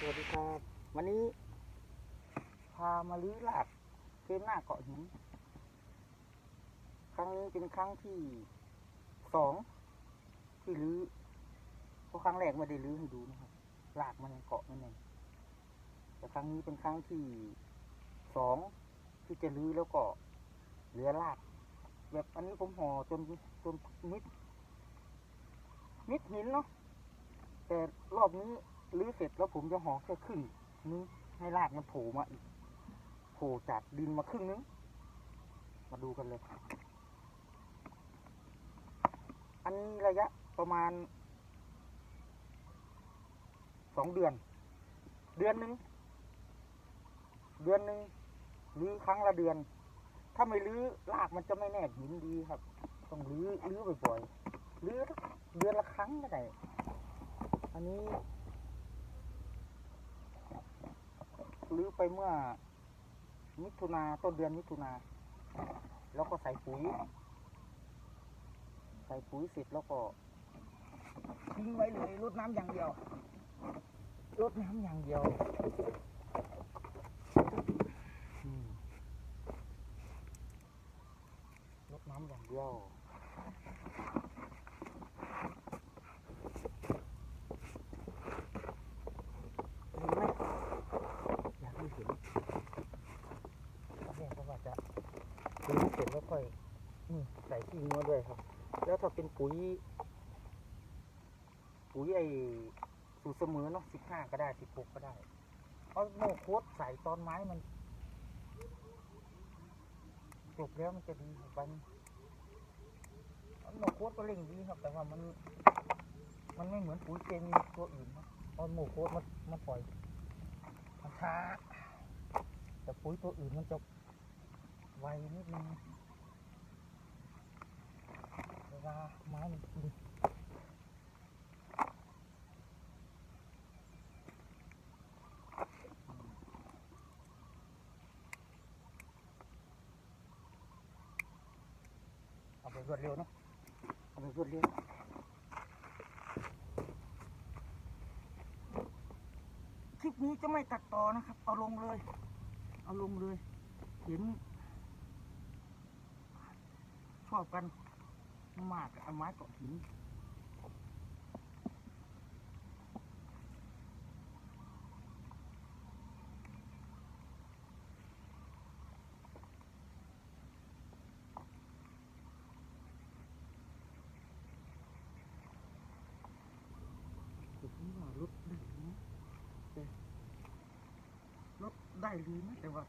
สวัสดีครับวันนี้ พามาลื้อหลาดเกมหน้าเกาะหินครั้งนี้เป็นครั้งที่สองที่ลื้อเพราะครั้งแรกไม่ได้ลื้อให้ดูนะครับหลากมันเกาะนั่นเองแต่ครั้งนี้เป็นครั้งที่สองที่จะลื้อแล้วก็เหลือรากแบบอันนี้ผมห่อจนจนมิดมิดหินเนาะแต่รอบนี้ ลื้อเสร็จแล้วผมจะห่อแค่ครึ่งนึงให้รากมันโผล่มาอีกโผล่จากดินมาครึ่งนึง มาดูกันเลย อันนี้ระยะประมาณสองเดือน เดือนหนึ่งเดือนหนึ่งรื้อครั้งละเดือน ถ้าไม่รื้อรากมันจะไม่แนบหินดีครับ ต้องรื้อรื้อบ่อยๆรื้อเดือนละครั้งก็ได้อันนี้ รื้อไปเมื่อ มิถุนาต้นเดือนมิถุนาแล้วก็ใส่ปุ๋ย ใส่ปุ๋ยเสร็จแล้วก็ทิ้งไว้เลยรดน้ำอย่างเดียวรดน้ำอย่างเดียวรดน้ำอย่างเดียวเห็นไหมอยากให้เห็นแรกก็ว่าจะปุ๋ยเสร็จแล้วค่ อยใส่ขี้งัวด้วยครับ แล้วถ้าเป็นปุ๋ย ปุ๋ยไอ้สูตรเสมอเนาะสิบห้าก็ได้สิบหกก็ได้เอาะโมโคตใส่ตอนไม้มันจบแล้วมันจะดีครับมันโมโคตก็เร่งดีครับ แต่ว่ามัน มันไม่เหมือนปุ๋ยเคมีตัวอื่นนะเอาโมโคตมันมันปล่อยมันช้าแต่ปุ๋ยตัวอื่นมันจะไวนิดนึง ลาไม้มันกินเอาไปรวดเร็วเนาะเอาไปรวดเร็วคลิปนี้จะไม่ตัดต่อนะครับ เอาลงเลย เอาลงเลย เห็นชอบกัน มากเอาไม้เกาะหินผมว่ารถได้นะแต่รถได้เลยนะแต่ว่า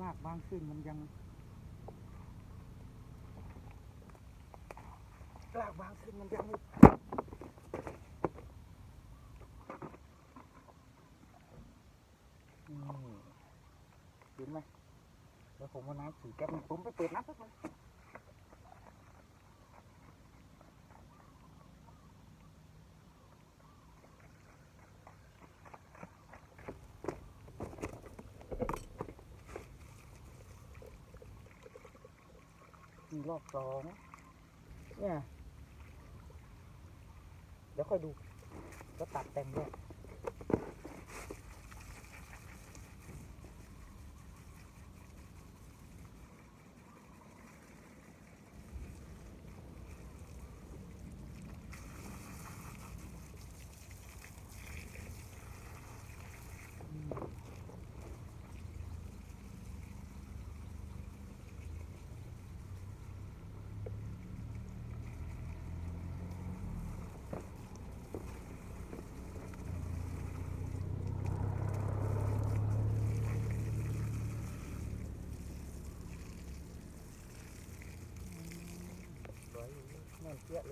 ลากบางเส้นมันยัง ลากบางเส้นมันยังไม่นี่เห็นไหมเดี๋ยวผมเอาน้ำฉีดแป๊บนึงผมไปเปิดน้ำแป๊บนึงมีรอบสองเนี่ย เดี๋ยวค่อยดูแล้วตัดแต่งด้วย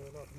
แน่นเปี้ยเลยรอ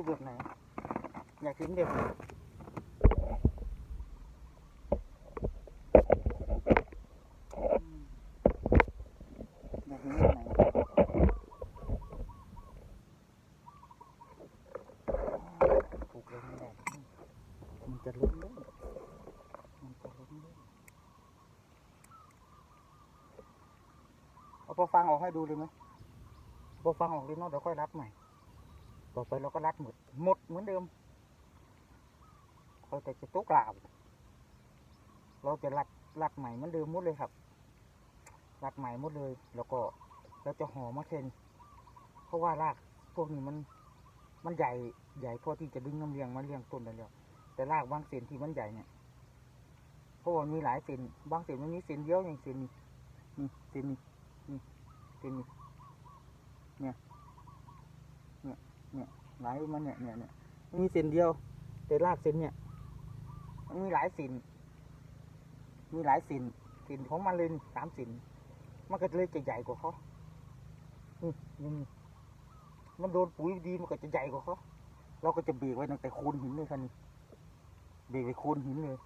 รูปแบบไหน อยากเห็นแบบไหนอยากเห็นแบบไหนปลูกเลยไม่ได้มันจะล้มเลยมันจะล้มเลยเอาพอฟังออกให้ดูเลยไหมพอฟังออกเลยเนาะเดี๋ยวค่อยรัดใหม่ ต่อไปเราก็รัดหมดหมดเหมือนเดิมเราแต่จะตุกลาบเราจะรัดรัดใหม่เหมือนเดิมหมดเลยครับรัดใหม่หมดเลย แล้วก็เราจะห่อมาเชนเพราะว่ารากพวกนี้มันมันใหญ่ใหญ่พอที่จะดึงน้ำเลี้ยงมาเลี้ยงต้นได้แล้วแต่รากบางเส้นที่มันใหญ่เนี่ยเพราะว่ามีหลายเส้นบางเส้นมันมีเส้นเดียวอย่างเส้นนี้เส้นนี้เส้นนี้เนี่ย เนี่ยเนี่ยไหลมันเนี่ยเนี่ยเนี่ยมีเส้นเดียว แต่รากเส้นเนี่ยมันมีหลายเส้นมีหลายเส้นเส้นของมันเลยสามเส้นมันก็เลยจะใหญ่กว่าเขานี่นี่มันโดนปุ๋ยดีมันก็จะใหญ่กว่าเขาเราก็จะเบรกไว้ตั้งแต่โคนหินเลยคันนี้เบรกไว้โคนหินเลย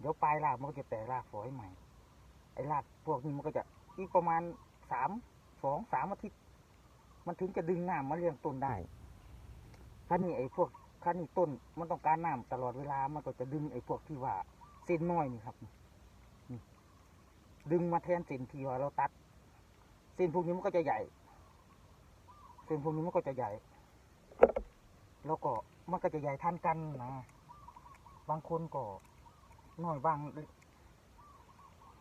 เดี๋ยวปลายรากมันก็จะแตกรากฝอยใหม่ ไอ้รากพวกนี้มันก็จะอีกประมาณสามสองสามอาทิตย์ มันถึงจะดึงน้ำมาเลี้ยงต้นได้คันนี้ไอ้พวกคันนี้ต้นมันต้องการน้ำตลอดเวลา มันก็จะดึงไอ้พวกที่ว่าเส้นน้อยนี่ครับนี่ดึงมาแทนเส้นที่ว่าเราตัด เส้นพวกนี้มันก็จะใหญ่ เส้นพวกนี้มันก็จะใหญ่ แล้วก็มันก็จะใหญ่ทันกันนะบางคนก็น้อยบาง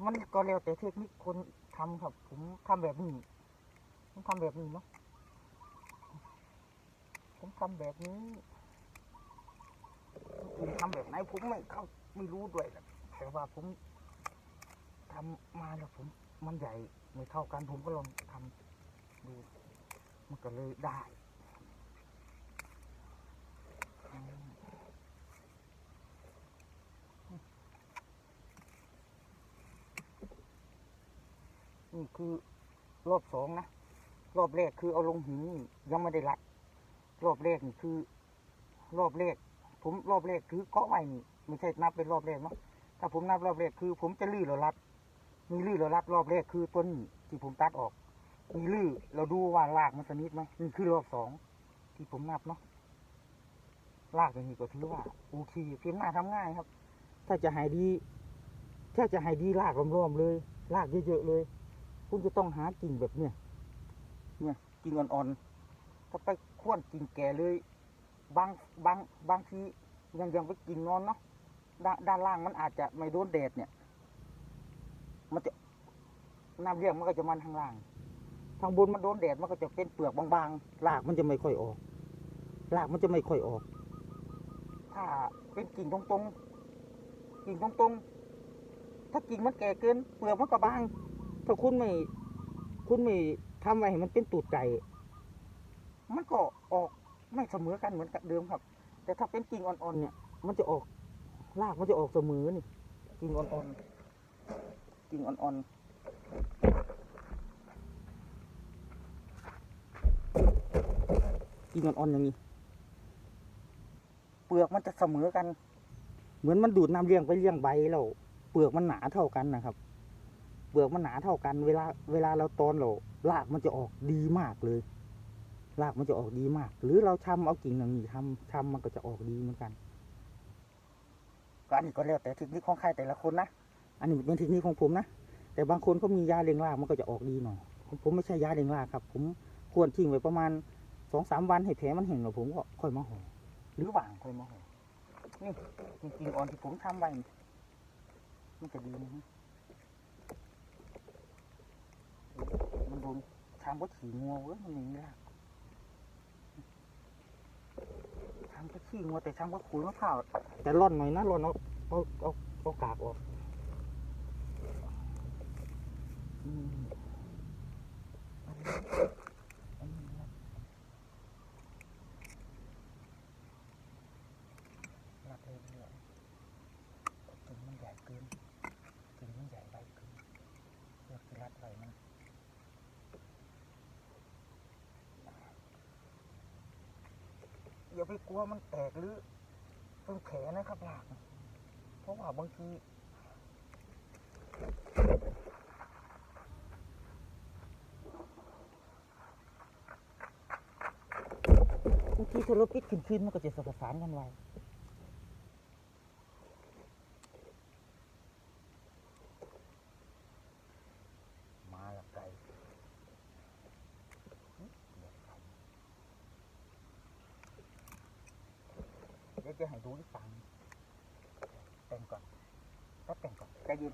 มันก็แล้วแต่เทคนิคคนทำครับ ผมทำแบบนี้ผมทำแบบนี้เนาะ ผมทำแบบนี้ผมทำแบบไหนผมไม่เข้าไม่รู้ด้วยแหละแต่ว่าผมทำมาแล้วผมมันใหญ่ไม่เท่ากันผมก็ลองทำดู มันก็เลยได้อืมนี่คือรอบสองนะ รอบแรกคือเอาลงหินยังไม่ได้รัด รอบแรกนี่คือ รอบแรก ผมรอบแรกคือเกาะไว้นี่ไม่ใช่นับเป็นรอบแรกเนาะถ้าผมนับรอบแรกคือ ผมจะลื้อแล้วรัด มีลื้อแล้วรัดรอบแรกคือต้นที่ผมตัดออก มีลื้อเราดูว่ารากมันสนิทไหมนี่คือรอบสองที่ผมนับเนาะรากอย่างนี้ก็ถือว่าโอเคเพียงหน้าทำง่ายครับ ถ้าจะหายดี ถ้าจะหายดีรากรวมๆเลยรากเยอะๆเลย คุณจะต้องหากิ่งแบบเนี้ยเนี่ยกิ่งอ่อนๆถ้าไป ข้วนกิ่งแก่เลย บางบางบางทียังยังไปกิ่งนอนเนาะด้านด้านล่างมันอาจจะไม่โดนแดดเนี่ย มันจะน้ำเลี้ยงมันก็จะมันทางล่างทางบนมันโดนแดดมันก็จะเป็นเปลือกบางๆรากมันจะไม่ค่อยออกรากมันจะไม่ค่อยออก ถ้าเป็นกิ่งตรงๆ กิ่งตรงๆ ถ้ากิ่งมันแก่เกิน เปลือกมันก็บาง ถ้าคุณไม่ คุณไม่ทำไว้ให้มันเป็นตูดไก่ มันก็ออกไม่เสมอกันเหมือนกับเดิมครับ แต่ถ้าเป็นกิ่งอ่อนๆเนี่ย มันจะออกรากมันจะออกเสมอนี่กิ่งอ่อนๆกิ่งอ่อนๆกิ่งอ่อนๆอย่างนี้เปลือกมันจะเสมอกัน เหมือนมันดูดน้ำเลี้ยงไปเลี้ยงใบแล้วเปลือกมันหนาเท่ากันนะครับ เปลือกมันหนาเท่ากัน เวลาเวลาเราตอนเรารากมันจะออกดีมากเลย รากมันจะออกดีมาก หรือเราทำเอากิ่งอย่างนี้ทำทำมันก็จะออกดีเหมือนกันก็อันนี้ก็แล้วแต่เทคนิคของใครแต่ละคนนะอันนี้เป็นเทคนิคของผมนะแต่บางคนเขามียาเลี้ยงรากมันก็จะออกดีหน่อยผมผมไม่ใช่ยาเลี้ยงรากครับ ผมควรทิ้งไว้ประมาณสองสามวันให้แผลมันแห้งแล้วผมก็ค่อยมาห่อหรือหว่างค่อยมาห่อนี่จริงๆอ่อนที่ผมทำไว้นี่มันจะดีนะฮะมันโดนทำก็ขี่งัวเว้ยมันอย่างนี้ละ ทำก็ขี้งัวแต่ทำก็ขุยมะพร้าวแต่ร่อนหน่อยนะร่อนเอาเอาเอาเอากากออกอืมอันนี้อันนี้นะรัดเรื่อยๆกิ่งมันใหญ่เกินกิ่งมันใหญ่ไปเกินเลือกที่รัดไว้มัน อย่าไปกลัวมันแตกหรือเป็นแผลนะครับหลักเพราะว่าบางทีบางทีถ้ารปิดขึ้นขึ้นมันก็จะสประสานกันไวมาแล้วไกลเดี๋ยว จะให้ดูที่ฟังแต่งก่อนแป๊บแต่งก่อนใจเย็น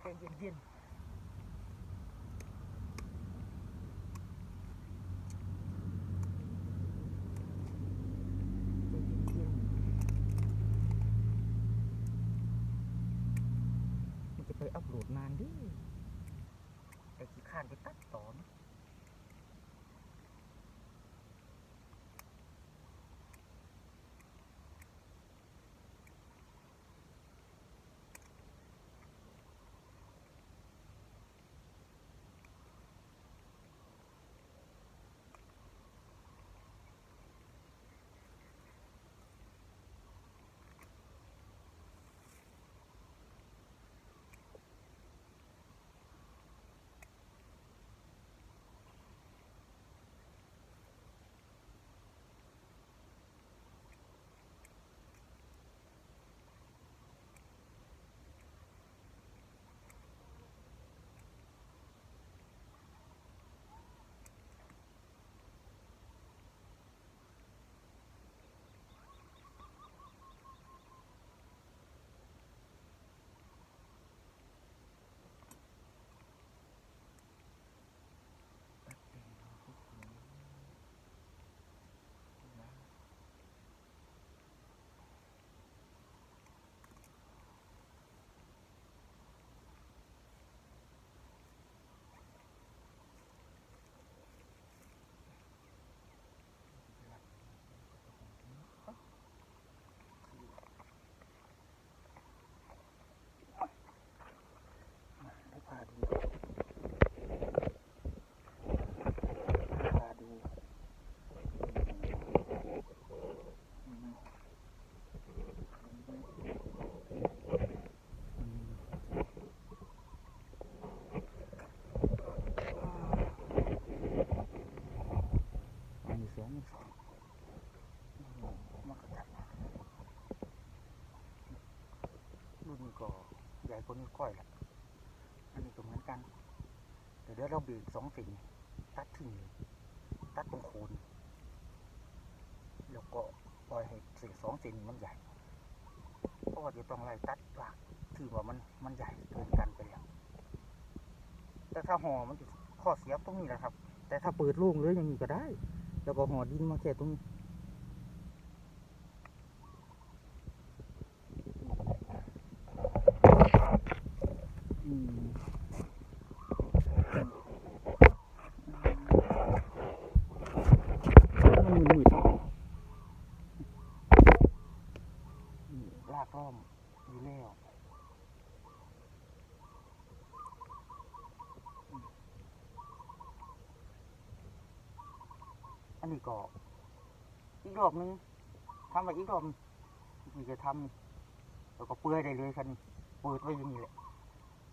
ใจเย็นเย็น ใหญ่กว่านี้วก้อยละอันนี้ก็เหมือนกัน เดี๋ยวเราเบรกสองสิ่งตัดทิ้งเลยตัดตรงโคนแล้วก็ปล่อยให้สิ่สองสิ่งมันใหญ่เพราะว่าจะต้องไล่ตัดหลักที่ว่ามันมันใหญ่เกินกันไปแล้วแต่ถ้าห่อมันจะข้อเสียตรงนี้แหละครับ แต่ถ้าเปิดโล่งเลยอย่างนี้ก็ได้ แล้วก็ห่อดินมาแค่ตรงนี้ อืม มันมืดนี่ลากล้อมอยู่แล้วอืมอั นนี้ก็อีกรอบนึงทำไปอีกรอบนี่จะทำแล้วก็เปื่อยได้เลยคันเปิดไว้อย่างนี้แหละ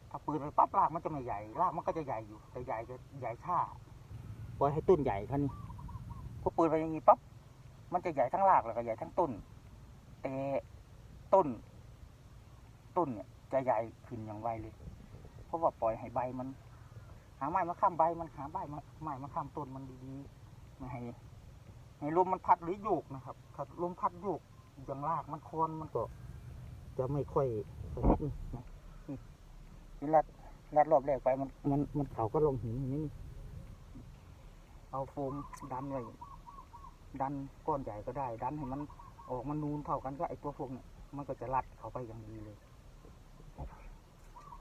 ถ้าเปิดไปปั๊บรากมันจะไม่ใหญ่รากมันก็จะใหญ่อยู่แต่ใหญ่จะใหญ่ช้าปล่อยให้ต้นใหญ่คันนี้พอเปิดไปอย่างนี้ปั๊บมันจะใหญ่ทั้งรากแล้วก็ใหญ่ทั้งต้น แต่ต้น ต้นเนี่ยจะใหญ่ขึ้นอย่างไวเลย เพราะว่าปล่อยให้ใบมัน หาไม้มาค้ำใบมันหาใบมาไม้มาค้ำต้นมันดีๆไม่ให้ ให้ลมมันพัดหรือโยกนะครับถ้าลมพัดโยกอย่างรากมันโคนมันก็ จะไม่ค่อยสนิทนี่นะนี่นี่รัดรัดรอบแรกไปมันมันมันเขาก็ลงหินอย่างนี้นี่เอาโฟมดันไว้ดันก้อนใหญ่ก็ได้ ดันให้มันออกมานูนเท่ากันก็ไอตัวพวกเนี่ยมันก็จะรัดเข้าไปอย่างดีเลย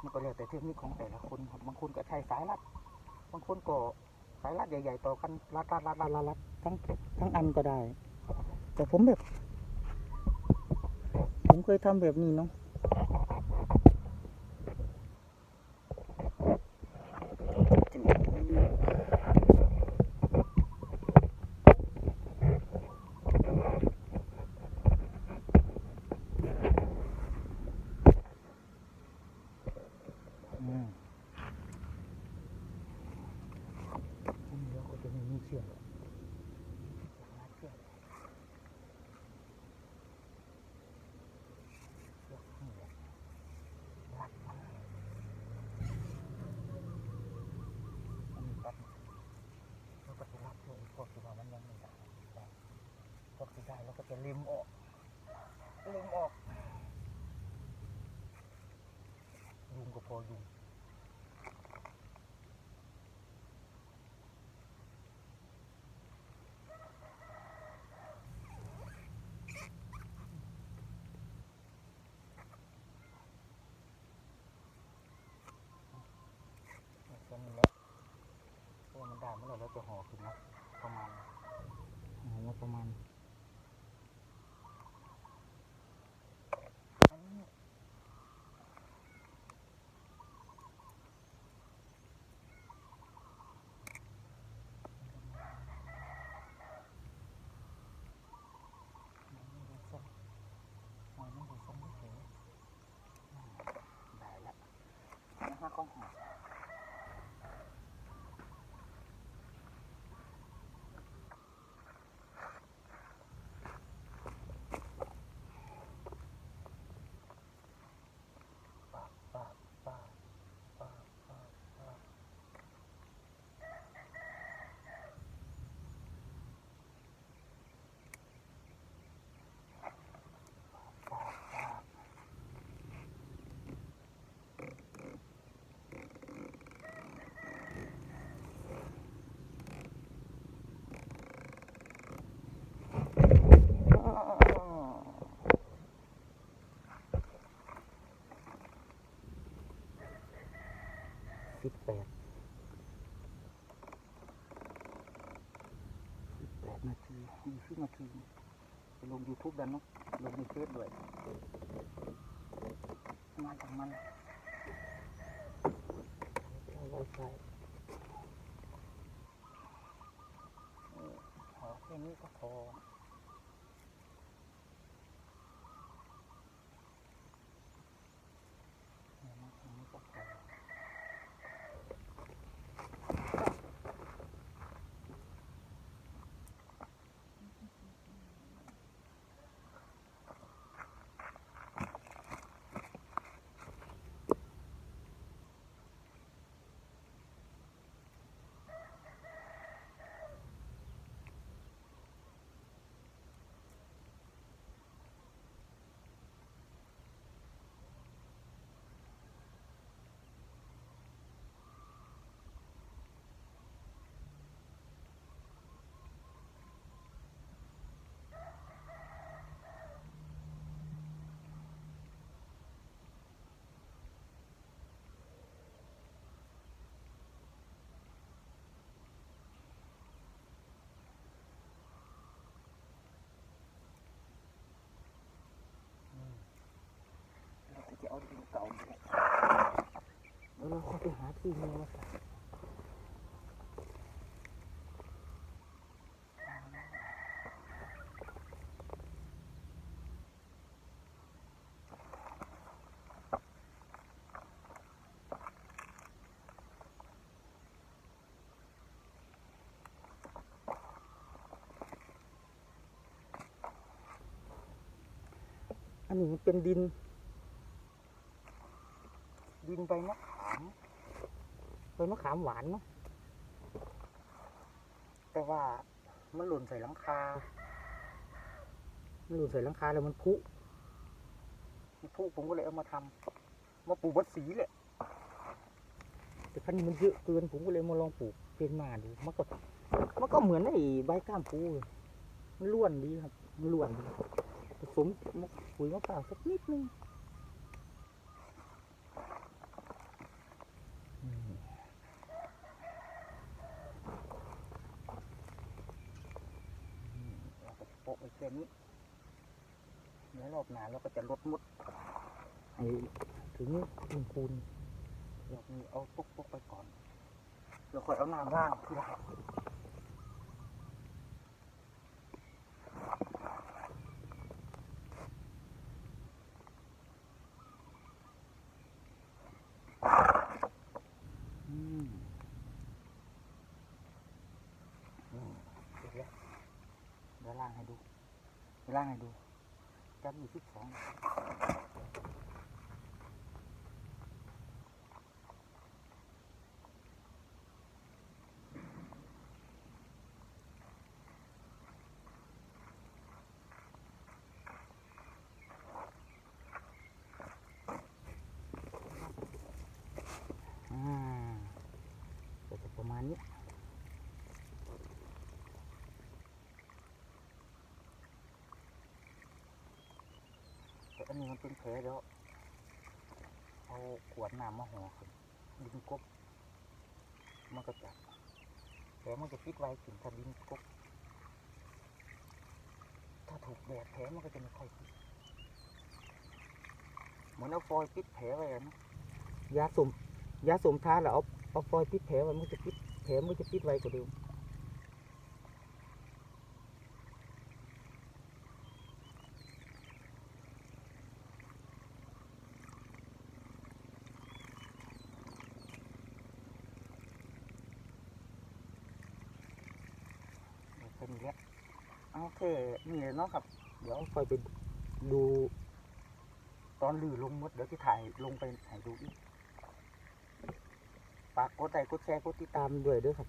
มันก็แล้วแต่เทคนิคของแต่ละคนครับบางคนก็ใช้สายรัด บางคนก็ สายรัดใหญ่ๆต่อกันรัดรัดรัดรัดรัดทั้งทั้งอันก็ได้ แต่ผมแบบ ผมเคยทำแบบนี้เนาะ แล้วจะห่อขึ้นนะประมาณห่อประมาณ那อ。 นาทีไปลงยูทูบดันเนาะลงในเฟซด้วยมาจากมันใช้ไวไฟเออขอแค่นี้ก็พอเนี่ยนะแค่นี้ก็พอ เราก็จะเอาดินเก่าเนี่ยแล้วเราก็ ไปหาที่มือมาใส่อันนี้เป็นดิน ดินใบมะขาม ใบมะขามหวานเนาะแต่ว่ามันหล่นใส่หลังคา มันหล่นใส่หลังคาแล้วมันพุมันพุผมก็เลยเอามาทำมาปลูกบัดสีแหละแต่ครั้นี้มันเยอะเกินผมก็เลยมาลองปลูกเป็นมาดูมันก็มันก็เหมือนไอ้ใบก้ามปูมันล้วนดีครับมันล้วนผสมปุ๋ยมะพร้าวสักนิดนึง อืมอืมเราก็จะโปะไป แค่นี้เดี๋ยวรอบหน้าเราก็จะลดมุดให้ถึงปูนปูนรอบนี้เอาปกปกไปก่อนเราค่อยเอาน้ำร่างทีหลังล่างให้ดูจับอยู่สิบสองอ่าก็จะประมาณนี้ แต่ อันนี้มันเป็นแผลแล้ว เอาขวดน้ำมาห่อขึ้นดินกบมันก็จับแผลมันจะฟิตไว้ถึงถ้าดินกบถ้าถูกแดดแผลมันก็จะไม่ค่อยฟิตเหมือนเอาฟอยล์ปิดแผลไว้อะนะยาสมยาสมทาแล้วเอาเอาฟอยล์ปิดแผลไว้มันก็จะปิดแผลมันก็จะปิดไว้กว่าเดิม แค่นี้แหละโอเค นี่ เนาะครับ เดี๋ยวค่อยไปดู ตอนลือลงมดเดี๋ยวจะถ่ายลงไปถ่ายดูอีกฝากกดไลค์กดแชร์กดติดตามด้วยด้วยครับ